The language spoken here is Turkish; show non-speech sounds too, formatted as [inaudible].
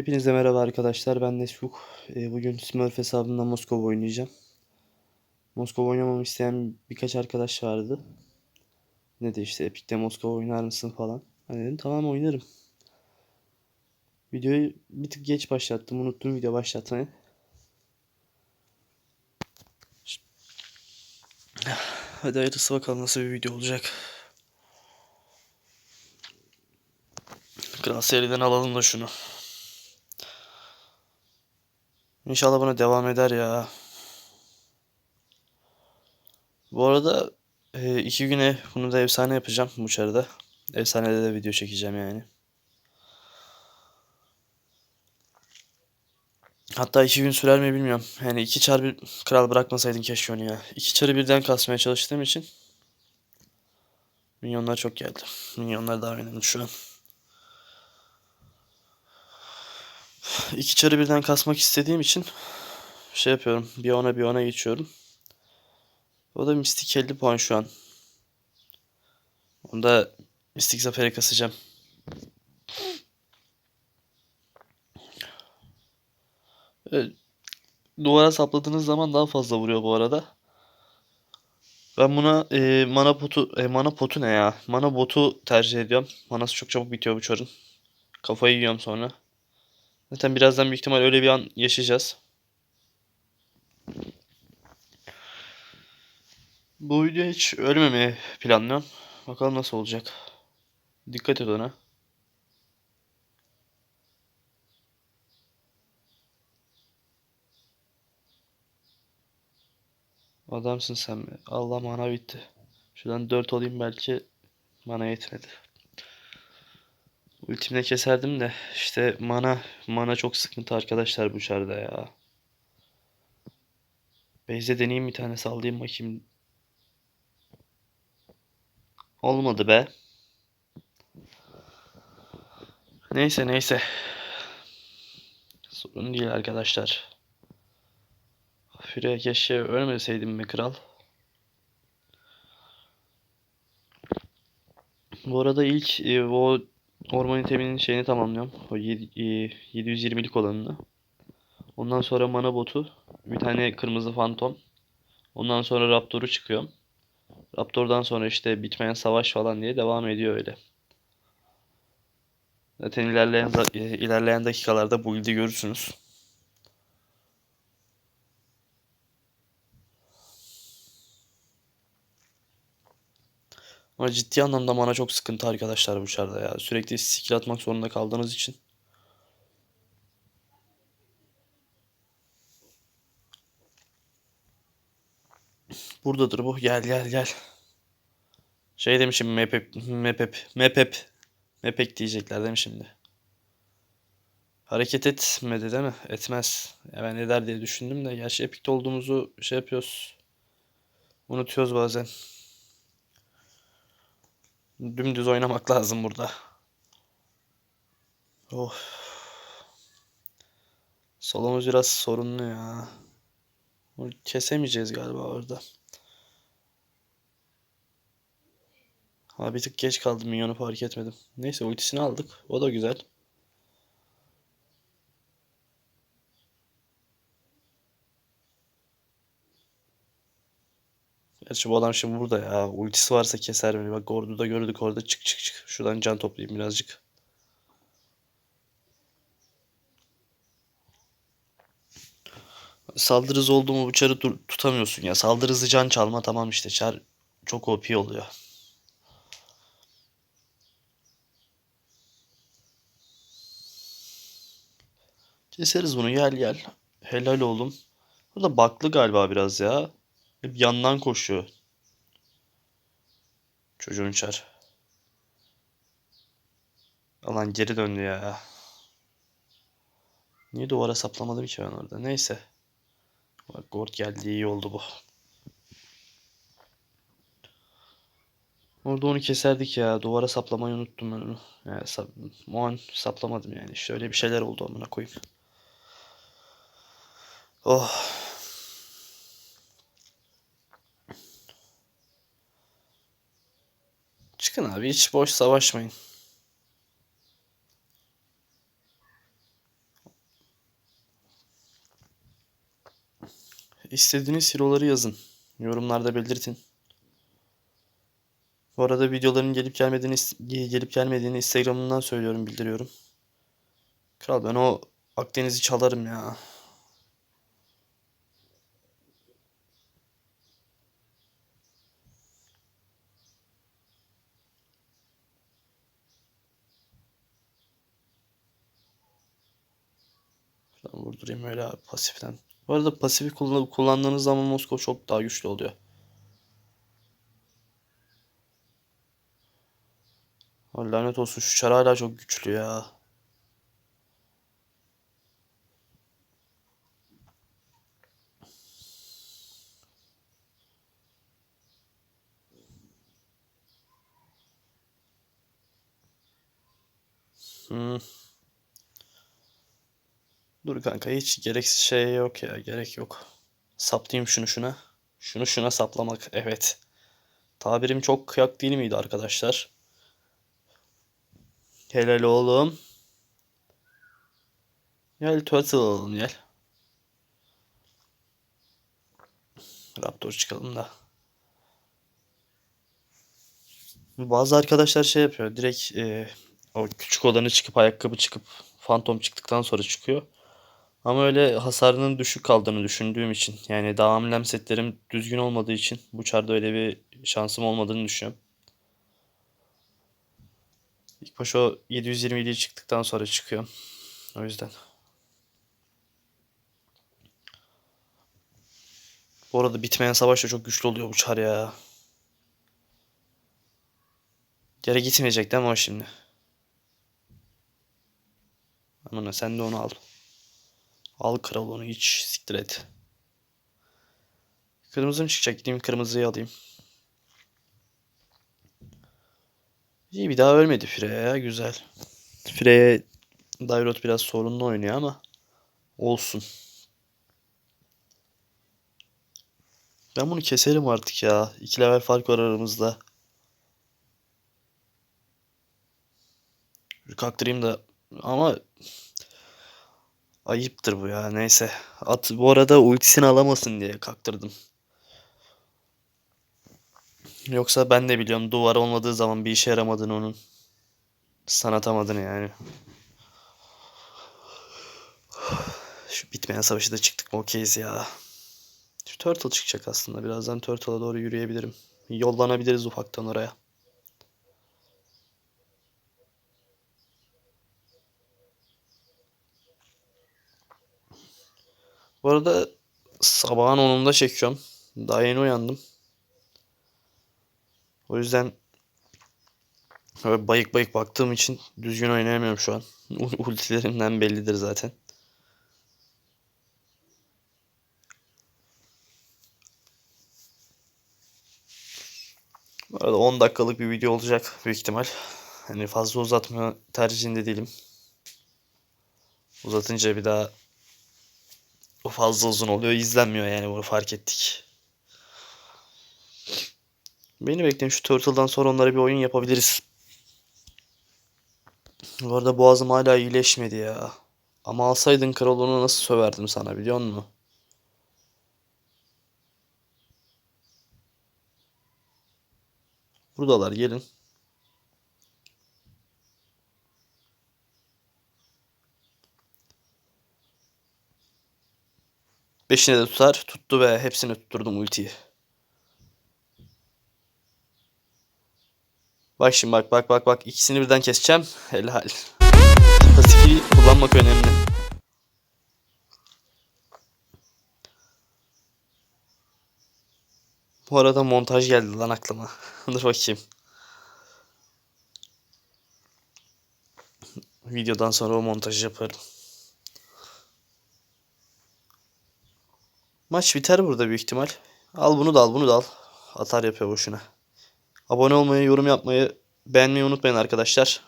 Hepinize merhaba arkadaşlar. Ben Nesfuk. Ee, bugün Smurf hesabından Moskova oynayacağım. Moskova oynamamı isteyen birkaç arkadaş vardı. Ne de işte Epic'te Moskova oynar mısın falan. Hani dedim tamam oynarım. Videoyu bir tık geç başlattım. Unuttum video başlatmayı. Hadi hayırlısı bakalım nasıl bir video olacak. Kral seriden alalım da şunu. İnşallah buna devam eder ya. Bu arada e, iki güne bunu da efsane yapacağım bu çarda. Efsanede de video çekeceğim yani. Hatta iki gün sürer mi bilmiyorum. Yani iki çar bir kral bırakmasaydın keşke onu ya. İki çarı birden kasmaya çalıştığım için. Minyonlar çok geldi. Minyonlar daha önemli şu an. İki çarı birden kasmak istediğim için şey yapıyorum. Bir ona bir ona geçiyorum. O da mistik 50 puan şu an. Onda mistik zafere kasacağım. Duvara sapladığınız zaman daha fazla vuruyor bu arada. Ben buna e, mana potu e, mana potu ne ya? Mana botu tercih ediyorum. Manası çok çabuk bitiyor bu çarın. Kafayı yiyorum sonra. Zaten birazdan büyük ihtimal öyle bir an yaşayacağız. Bu video hiç ölmemeye planlıyorum. Bakalım nasıl olacak. Dikkat et ona. Adamsın sen be. Allah mana bitti. Şuradan 4 olayım belki mana yetmedi. Ultimle keserdim de işte mana mana çok sıkıntı arkadaşlar bu çarda ya. Beyze deneyeyim bir tane sallayayım bakayım. Olmadı be. Neyse neyse. Sorun değil arkadaşlar. Füre keşke ölmeseydim mi kral? Bu arada ilk e, o orman iteminin şeyini tamamlıyorum. O 7, e, 720'lik olanını. Ondan sonra mana botu. Bir tane kırmızı fantom. Ondan sonra Raptor'u çıkıyor. Raptor'dan sonra işte bitmeyen savaş falan diye devam ediyor öyle. Zaten ilerleyen e, ilerleyen dakikalarda bu ildi görürsünüz. Ama ciddi anlamda mana çok sıkıntı arkadaşlar bu çarda ya. Sürekli skill atmak zorunda kaldığınız için. Buradadır bu. Gel gel gel. Şey demişim mepep mepep mepep mepek diyecekler değil mi şimdi? Hareket etmedi değil mi? Etmez. Ya ben eder diye düşündüm de gerçi epikte olduğumuzu şey yapıyoruz. Unutuyoruz bazen. Dümdüz oynamak lazım burada. Oh. Solumuz biraz sorunlu ya. Kesemeyeceğiz galiba orada. Ha bir tık geç kaldım. Minyonu fark etmedim. Neyse ultisini aldık. O da güzel. Gerçi bu adam şimdi burada ya. Ultisi varsa keser beni. Bak Gordu'da gördük orada. Çık çık çık. Şuradan can toplayayım birazcık. Saldırı hızı oldu mu bu çarı tutamıyorsun ya. Saldırı hızı can çalma tamam işte. Çar çok OP oluyor. Keseriz bunu gel gel. Helal oğlum. Burada baklı galiba biraz ya. Hep yandan koşuyor. Çocuğun çar. Alan geri döndü ya. Niye duvara saplamadım ki ben orada? Neyse. Bak Gord geldi iyi oldu bu. Orada onu keserdik ya. Duvara saplamayı unuttum ben onu. Yani sap o saplamadım yani. Şöyle bir şeyler oldu amına koyayım. Oh. Çıkın abi hiç boş savaşmayın. İstediğiniz hero'ları yazın. Yorumlarda belirtin. Bu arada videoların gelip gelmediğini gelip gelmediğini Instagram'ından söylüyorum, bildiriyorum. Kral ben o Akdeniz'i çalarım ya. Şuradan vurdurayım öyle abi pasiften. Bu arada pasifi kullan- kullandığınız zaman Moskova çok daha güçlü oluyor. Ay Lanet olsun şu çar hala çok güçlü ya. Hmm. Dur kanka hiç gereksiz şey yok ya gerek yok. Saplayayım şunu şuna. Şunu şuna saplamak evet. Tabirim çok kıyak değil miydi arkadaşlar? Helal oğlum. Gel turtle alalım gel. Raptor çıkalım da. Bazı arkadaşlar şey yapıyor. Direkt e, o küçük olanı çıkıp ayakkabı çıkıp fantom çıktıktan sonra çıkıyor. Ama öyle hasarının düşük kaldığını düşündüğüm için yani daha amblem setlerim düzgün olmadığı için bu çarda öyle bir şansım olmadığını düşünüyorum. İlk başta o 727 çıktıktan sonra çıkıyor. O yüzden. Bu arada bitmeyen savaş da çok güçlü oluyor bu çar ya. Yere gitmeyecek değil mi o şimdi? Aman sen de onu al. Al kral onu hiç siktir et. Kırmızı mı çıkacak? Gideyim kırmızıyı alayım. İyi bir daha ölmedi Freya ya güzel. Freya Dairot biraz sorunlu oynuyor ama olsun. Ben bunu keserim artık ya. 2 level fark var aramızda. Bir kaktırayım da ama ayıptır bu ya neyse. At bu arada ultisini alamasın diye kaktırdım. Yoksa ben de biliyorum duvar olmadığı zaman bir işe yaramadığını onun. Sanatamadığını yani. Şu bitmeyen savaşı da çıktık mı okeyiz ya. Şu Turtle çıkacak aslında. Birazdan Turtle'a doğru yürüyebilirim. Yollanabiliriz ufaktan oraya. Bu arada sabahın 10'unda çekiyorum. Daha yeni uyandım. O yüzden böyle bayık bayık baktığım için düzgün oynayamıyorum şu an. [laughs] Ultilerimden bellidir zaten. Bu arada 10 dakikalık bir video olacak büyük ihtimal. Hani fazla uzatma tercihinde değilim. Uzatınca bir daha o fazla uzun oluyor. izlenmiyor yani bunu fark ettik. Beni bekleyin şu Turtle'dan sonra onlara bir oyun yapabiliriz. Bu arada boğazım hala iyileşmedi ya. Ama alsaydın kral onu nasıl söverdim sana biliyor musun? Buradalar gelin. Beşine de tutar. Tuttu ve hepsini tutturdum ultiyi. Bak şimdi bak bak bak bak. ikisini birden keseceğim. Helal. Pasifi kullanmak önemli. Bu arada montaj geldi lan aklıma. [laughs] Dur bakayım. Videodan sonra o montajı yaparım. Maç biter burada büyük ihtimal. Al bunu da al bunu da al. Atar yapıyor boşuna. Abone olmayı, yorum yapmayı, beğenmeyi unutmayın arkadaşlar.